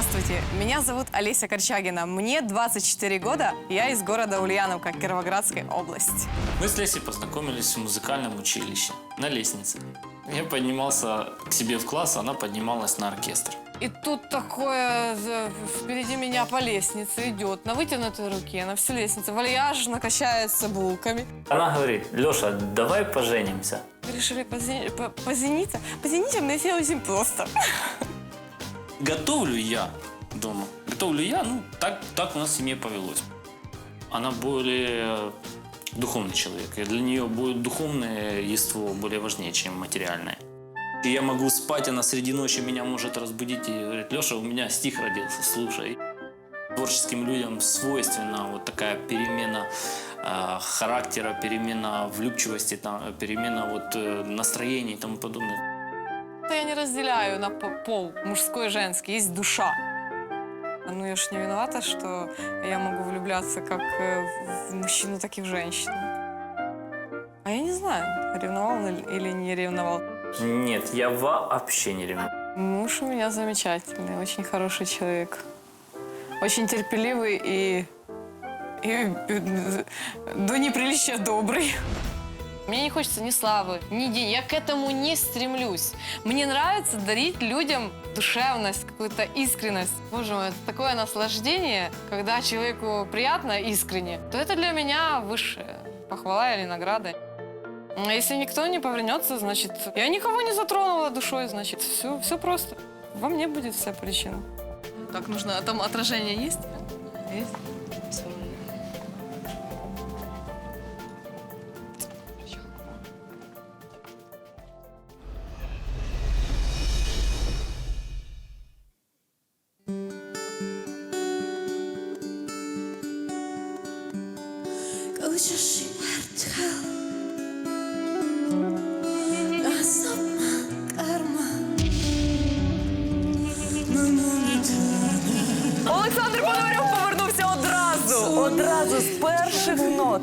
Здравствуйте, меня зовут Олеся Корчагина. Мне 24 года, я из города Ульяновка, Кировоградской области. Мы с Лесей познакомились в музыкальном училище на лестнице. Я поднимался к себе в класс, она поднималась на оркестр. И тут такое э, впереди меня по лестнице идет, на вытянутой руке, на всю лестницу, вальяжно качается булками. Она говорит, Леша, давай поженимся. Мы решили позе- по- позениться. Позениться мне все очень просто. Готовлю я дома. Готовлю я, ну, так, так у нас в семье повелось. Она более духовный человек. И для нее будет духовное естество более важнее, чем материальное. И я могу спать, она среди ночи меня может разбудить и говорит, Леша, у меня стих родился, слушай. Творческим людям свойственна вот такая перемена э, характера, перемена влюбчивости, там, перемена вот, э, настроения и тому подобное. Это я не разделяю на по- пол, мужской и женский, есть душа. Ну, я ж не виновата, что я могу влюбляться как э, в мужчину, так и в женщину. А я не знаю, ревновал или- не ревновал. Нет, я вообще не ревную. Муж у меня замечательный, очень хороший человек. Очень терпеливый и, и э, до неприличия добрый. Мне не хочется ни славы, ни денег. Я к этому не стремлюсь. Мне нравится дарить людям душевность, какую-то искренность. Боже мой, это такое наслаждение, когда человеку приятно искренне, то это для меня высшая похвала или награда. А Если никто не повернется, значит, я никого не затронула душой, значит, все, все просто. Во мне будет вся причина. Так нужно, а там отражение есть? Есть. Олександр Пономарьов повернувся одразу. Одразу з перших нот.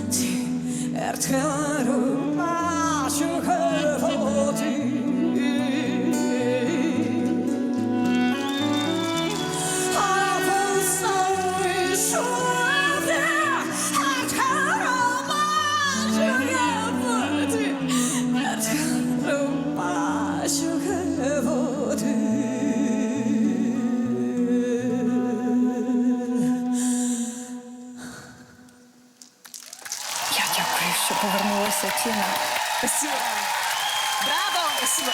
тренери. Шевелюжі твои Я що повернулася Тіна. Спасибо. Браво! Спасибо.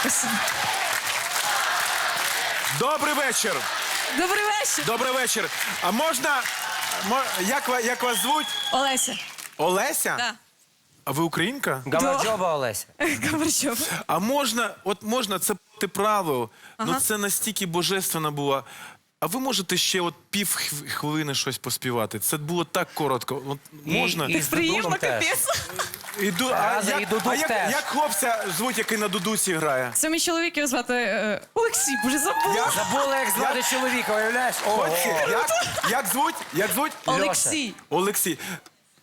Спасибо. Добрий вечір. Добрий вечір. Добрий вечір. А можна. мо- Як, ва- як вас звуть? Олеся. Олеся? Да. А ви українка? Гамаджоба Олеся. Гавричова. А можна, от можна, це ти правило, ну це настільки божественно було. А ви можете ще от пів хвилини щось поспівати? Це було так коротко. От можна? і- і з теж. Іду, а Раза як, і Дудук а як, теж. як хлопця звуть, який на дудусі грає? Це мій чоловік, його звати е, Олексій, боже забула. Я- Забула, як звати чоловіка, уявляєш? Хлопці, як, як звуть? Як звуть? Олексій. Олексій.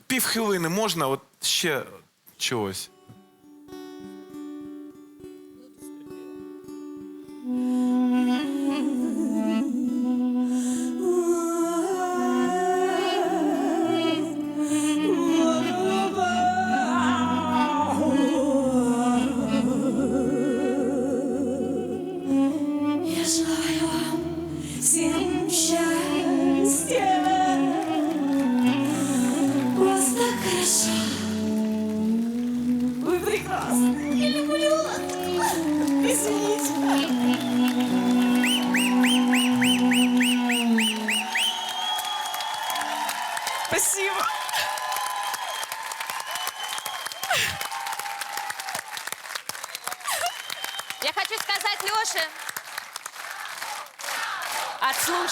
Пів хвилини можна, от ще чогось.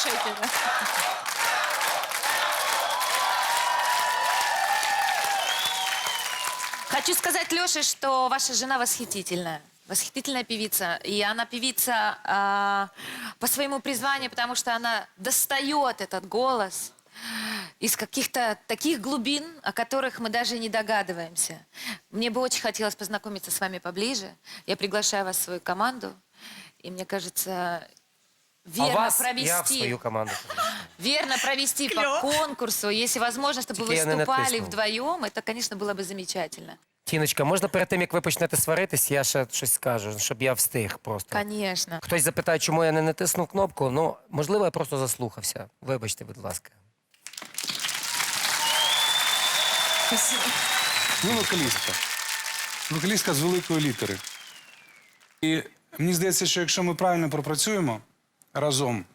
Отслушайте. Хочу сказать Леше, что ваша жена восхитительная. Восхитительная певица. И она певица а, по своему призванию, потому что она достает этот голос из каких-то таких глубин, о которых мы даже не догадываемся. Мне бы очень хотелось познакомиться с вами поближе. Я приглашаю вас в свою команду. И мне кажется, А верно вас провести, я в свою команду. верно провести по конкурсу. Если возможно, чтобы Тільки вы я не выступали натиснув. вдвоем, это, конечно, было бы замечательно. Тіночка, можна перед тим, як ви почнете сваритись, я ще щось скажу, щоб я встиг просто. Конечно. Хтось запитає, чому я не натиснув кнопку. Ну, можливо, я просто заслухався. Вибачте, будь ласка. Ну, вокалістка. Вокалістка з великої літери. І мені здається, що якщо ми правильно пропрацюємо разом,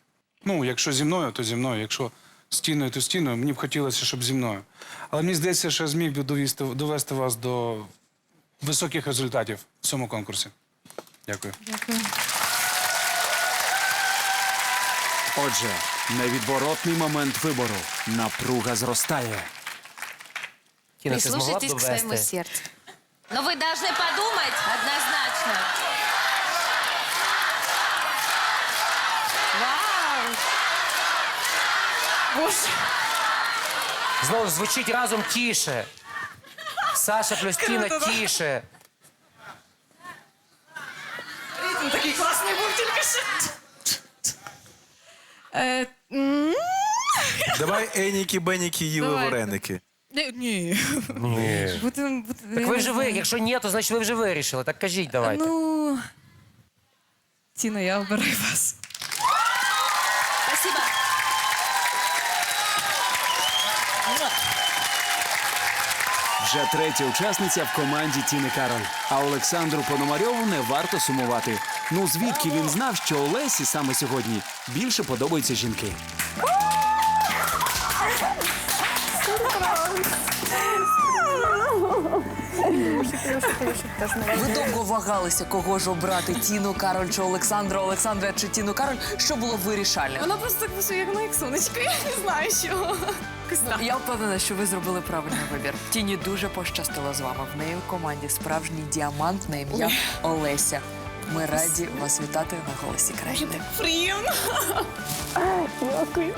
ну, якщо зі мною, то зі мною, якщо з тіною, то з тіною, мені б хотілося, щоб зі мною. Але мені здається, що я зміг би довести, довести вас до високих результатів в цьому конкурсі. Дякую. Отже, невідворотний момент вибору. Напруга зростає. Тіна, ти змогла б Прислушайтесь к своему довести? сердцу. Но вы должны подумать однозначно. Боже. Знову ж звучить разом тіше. Саша плюс Тіна Круто, да? тіше. Ритм такий класний був тільки що. Е, м, Давай Еніки, Беніки, їли Давайте. вареники. Ні. ні. Ні. Будем- будем- Так ви вже ви, якщо ні, то значить ви вже вирішили. Так кажіть давайте. Ну, Тіна, я обираю вас. Вже третя учасниця в команді Тіни Кароль. А Олександру Пономарьову не варто сумувати. Ну звідки він знав, що Олесі саме сьогодні більше подобаються жінки? Ви довго вагалися, кого ж обрати Тіну Кароль чи Олександра Олександра чи Тіну Кароль. Що було вирішальним? Вона просто так як на як сонечко. Я не знаю, чого. Якось так. Я впевнена, що ви зробили правильний вибір. Тіні дуже пощастило з вами. В неї в команді справжній діамант на ім'я Олеся. Ми раді вас вітати на голосі країни. Приємно. Дякую.